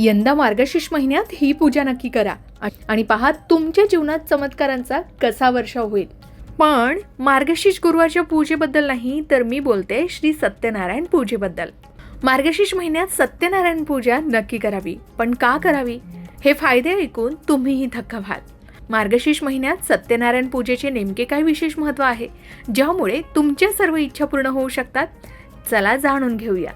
यंदा मार्गशीर्ष महिन्यात ही पूजा नक्की करा. आणि पहा तुमच्या जीवनात चमत्कारांचा कसा वर्षाव होईल. पण मार्गशीर्ष गुरुवारच्या पूजेबद्दल नाही तर मी बोलते श्री सत्यनारायण पूजेबद्दल. मार्गशीर्ष महिन्यात सत्यनारायण पूजा नक्की करावी. पण का करावी? हे फायदे ऐकून तुम्हीही थक्क व्हाल. मार्गशीर्ष महिन्यात सत्यनारायण पूजेचे नेमके काय विशेष महत्त्व आहे? ज्यामुळे तुमच्या सर्व इच्छा पूर्ण होऊ शकतात? चला जाणून घेऊया.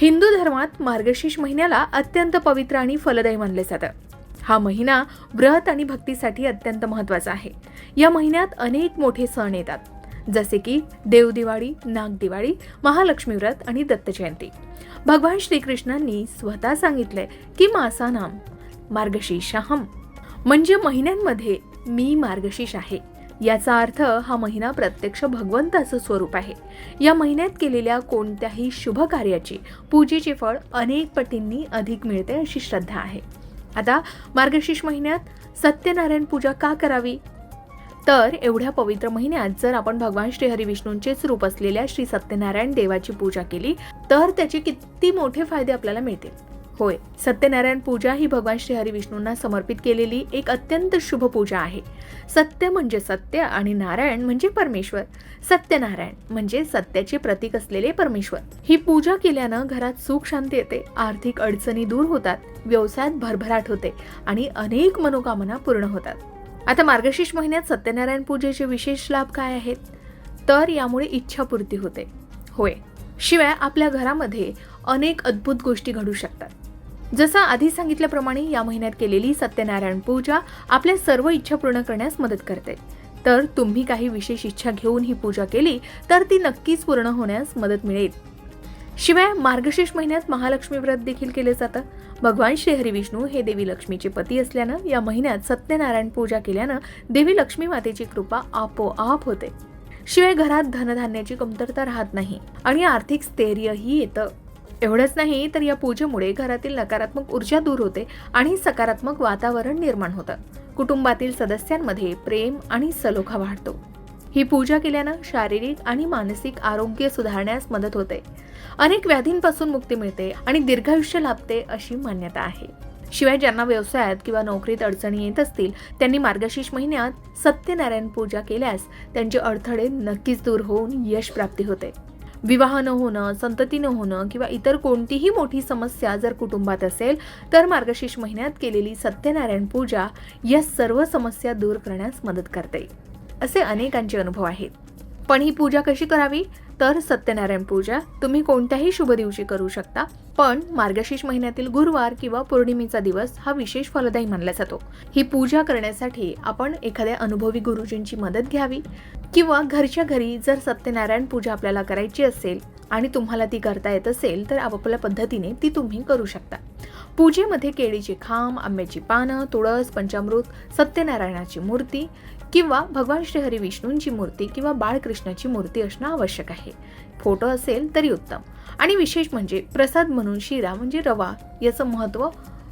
हिंदू धर्मात मार्गशीर्ष महिन्याला अत्यंत पवित्र आणि फलदायी मानले जातं. हा महिना व्रत आणि भक्तीसाठी अत्यंत महत्त्वाचा आहे. या महिन्यात अनेक मोठे सण येतात. जसे की देवदिवाळी नागदिवाळी महालक्ष्मी व्रत आणि दत्त जयंती. भगवान श्रीकृष्णांनी स्वतः सांगितलंय की मासानाम मार्गशीर्षहम. म्हणजे महिन्यांमध्ये मी मार्गशीर्ष आहे. याचा अर्थ हा महिना प्रत्यक्ष भगवंताचं स्वरूप आहे. या महिन्यात केलेल्या कोणत्याही शुभ कार्याची पूजेचे फळ अनेक पटींनी अधिक मिळते अशी श्रद्धा आहे. आता मार्गशीर्ष महिन्यात सत्यनारायण पूजा का करावी? तर एवढ्या पवित्र महिन्यात जर आपण भगवान श्री विष्णूंचेच रूप असलेल्या श्री सत्यनारायण देवाची पूजा केली तर त्याचे किती मोठे फायदे आपल्याला मिळतील? होय. सत्यनारायण पूजा ही भगवान श्री विष्णूंना समर्पित केलेली एक अत्यंत शुभ पूजा आहे. सत्य म्हणजे सत्य आणि नारायण म्हणजे परमेश्वर. सत्यनारायण म्हणजे सत्याचे प्रतीक असलेले परमेश्वर. ही पूजा केल्यानं घरात सुख शांती येते आर्थिक अडचणी दूर होतात व्यवसायात भरभराट होते आणि अनेक मनोकामना पूर्ण होतात. आता मार्गशीर्ष महिन्यात सत्यनारायण पूजेचे विशेष लाभ काय आहेत? तर यामुळे इच्छापूर्ती होते. होय. शिवाय आपल्या घरामध्ये अनेक अद्भुत गोष्टी घडू शकतात. जसं आधी सांगितल्याप्रमाणे या महिन्यात केलेली सत्यनारायण पूजा आपल्या सर्व इच्छा पूर्ण करण्यास मदत करते. तर तुम्ही काही विशेष इच्छा घेऊन ही पूजा केली तर ती नक्कीच पूर्ण होण्यास मदत मिळेल. शिवाय मार्गशीर्ष महिन्यात महालक्ष्मी व्रत देखील केले जातं. भगवान श्री हरिविष्णू हे देवी लक्ष्मीचे पती असल्यानं या महिन्यात सत्यनारायण पूजा केल्यानं देवी लक्ष्मी मातेची कृपा आपोआप होते. शिवाय घरात धनधान्याची कमतरता राहत नाही आणि आर्थिक स्थैर्यही येतं. एवढंच नाही तर या पूजेमुळे घरातील नकारात्मक ऊर्जा दूर होते आणि सकारात्मक वातावरण निर्माण होतं. कुटुंबातील सदस्यांमध्ये प्रेम आणि सलोखा वाढतो. ही पूजा केल्यानं शारीरिक आणि मानसिक आरोग्य सुधारण्यास मदत होते. अनेक व्याधींपासून मुक्ती मिळते आणि दीर्घायुष्य लाभते अशी मान्यता आहे. शिवाय ज्यांना व्यवसायात किंवा नोकरीत अडचणी येत असतील त्यांनी मार्गशीर्ष महिन्यात सत्यनारायण पूजा केल्यास त्यांचे अडथळे नक्कीच दूर होऊन यश प्राप्ती होते. विवाह न होणं संतती न होणं किंवा इतर कोणतीही मोठी समस्या जर कुटुंबात असेल तर मार्गशीर्ष महिन्यात केलेली सत्यनारायण पूजा या सर्व समस्या दूर करण्यास मदत करते. असे अनेकांचे अनुभव आहेत. पण ही पूजा कशी करावी? तर सत्यनारायण पूजा तुम्ही कोणत्याही शुभ दिवशी करू शकता. पण मार्गशीर्ष महिन्यातील गुरुवार किंवा पौर्णिमेचा दिवस हा विशेष फलदायी मानला जातो. ही पूजा करण्यासाठी आपण एखाद्या अनुभवी गुरुजींची मदत घ्यावी किंवा घरच्या घरी जर सत्यनारायण पूजा आपल्याला करायची असेल आणि तुम्हाला ती करता येत असेल तर आपापल्या पद्धतीने ती तुम्ही करू शकता. पूजेमध्ये केळीचे खांब आंब्याची पानं तुळस पंचामृत सत्यनारायणाची मूर्ती किंवा भगवान श्री हरी विष्णूंची मूर्ती किंवा बाळकृष्णाची मूर्ती असणं आवश्यक आहे. फोटो असेल तरी उत्तम. आणि विशेष म्हणजे प्रसाद म्हणून शिरा म्हणजे रवा याचं महत्त्व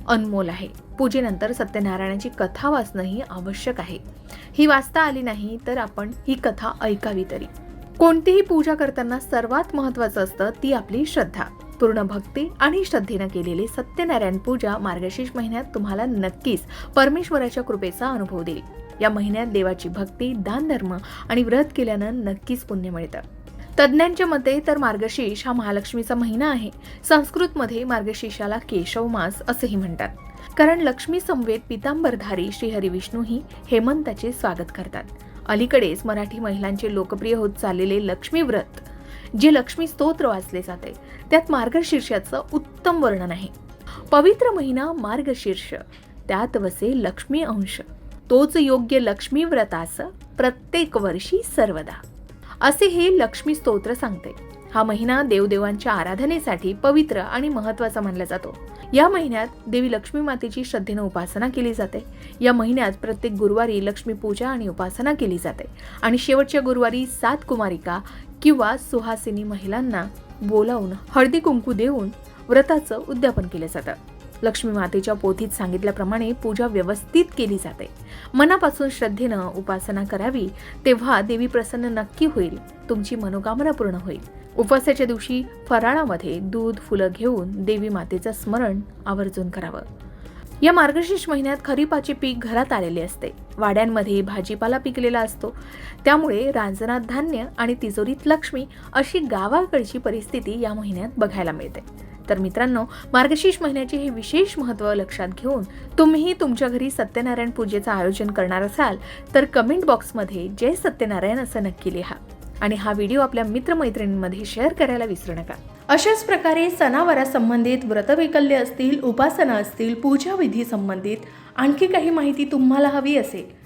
अनमोल आहे. पूजेनंतर सत्यनारायणाची कथा वाचणंही आवश्यक आहे. ही वाचता आली नाही तर आपण ही कथा ऐकावी तरी. कोणतीही पूजा करताना सर्वात महत्त्वाचं असतं ती आपली श्रद्धा. पूर्ण भक्ती आणि श्रद्धेनं केलेली सत्यनारायण पूजा मार्गशीर्ष महिन्यात तुम्हाला नक्कीच परमेश्वराच्या कृपेचा अनुभव देईल. या महिन्यात देवाची भक्ती दानधर्म आणि व्रत केल्यानं नक्कीच पुण्य मिळतं. तज्ज्ञांच्या मते तर मार्गशीर्ष हा महालक्ष्मीचा महिना आहे. संस्कृतमध्ये मार्गशीर्षाला केशव मास असेही म्हणतात. कारण लक्ष्मी समवेत पितांबरधारी श्रीहरी विष्णूही हेमंताचे स्वागत करतात. अलीकडेच मराठी महिलांचे लोकप्रिय होत चाललेले लक्ष्मी व्रत जे लक्ष्मी स्तोत्र वाचले जाते त्यात मार्गशीर्षाचं उत्तम वर्णन आहे. पवित्र महिना मार्गशीर्ष त्यात वसे लक्ष्मी अंश. तोच योग्य लक्ष्मी व्रतास प्रत्येक वर्षी सर्वदा. असे हे लक्ष्मी स्तोत्र सांगते. हा महिना देवदेवांच्या आराधनेसाठी पवित्र आणि महत्त्वाचा मानला जातो. या महिन्यात देवी लक्ष्मी मातेची श्रद्धेनं उपासना केली जाते. या महिन्यात प्रत्येक गुरुवारी लक्ष्मी पूजा आणि उपासना केली जाते. आणि शेवटच्या गुरुवारी सात कुमारिका किंवा सुहासिनी महिलांना बोलावून हळदी कुंकू देऊन व्रताचं उद्यापन केलं जातं. लक्ष्मी मातेच्या पोथीत सांगितल्याप्रमाणे पूजा व्यवस्थित केली जाते. मनापासून श्रद्धेनं उपासना करावी तेव्हा देवी प्रसन्न नक्की होईल. तुमची मनोकामना पूर्ण होईल. उपवासाच्या दिवशी फराळामध्ये दूध फुलं घेऊन देवी मातेचं स्मरण आवर्जून करावं. या मार्गशीर्ष महिन्यात खरीपाचे पीक घरात आलेले असते. वाड्यांमध्ये भाजीपाला पिकलेला असतो. त्यामुळे रांजणात धान्य आणि तिजोरीत लक्ष्मी अशी गावाकडची परिस्थिती या महिन्यात बघायला मिळते. तर मित्रांनो मार्गशीर्ष महिन्याचे हे विशेष महत्त्व लक्षात घेऊन तुम्हीही तुमच्या घरी सत्यनारायण पूजेचं आयोजन करणार असाल तर कमेंट बॉक्समध्ये जय सत्यनारायण असं नक्की लिहा. आणि हा व्हिडिओ आपल्या मित्रमैत्रिणींमध्ये शेअर करायला विसरू नका. अशाच प्रकारे सणावारासंबंधित व्रतवैकल्य असतील उपासना असतील पूजाविधी संबंधित आणखी काही माहिती तुम्हाला हवी असेल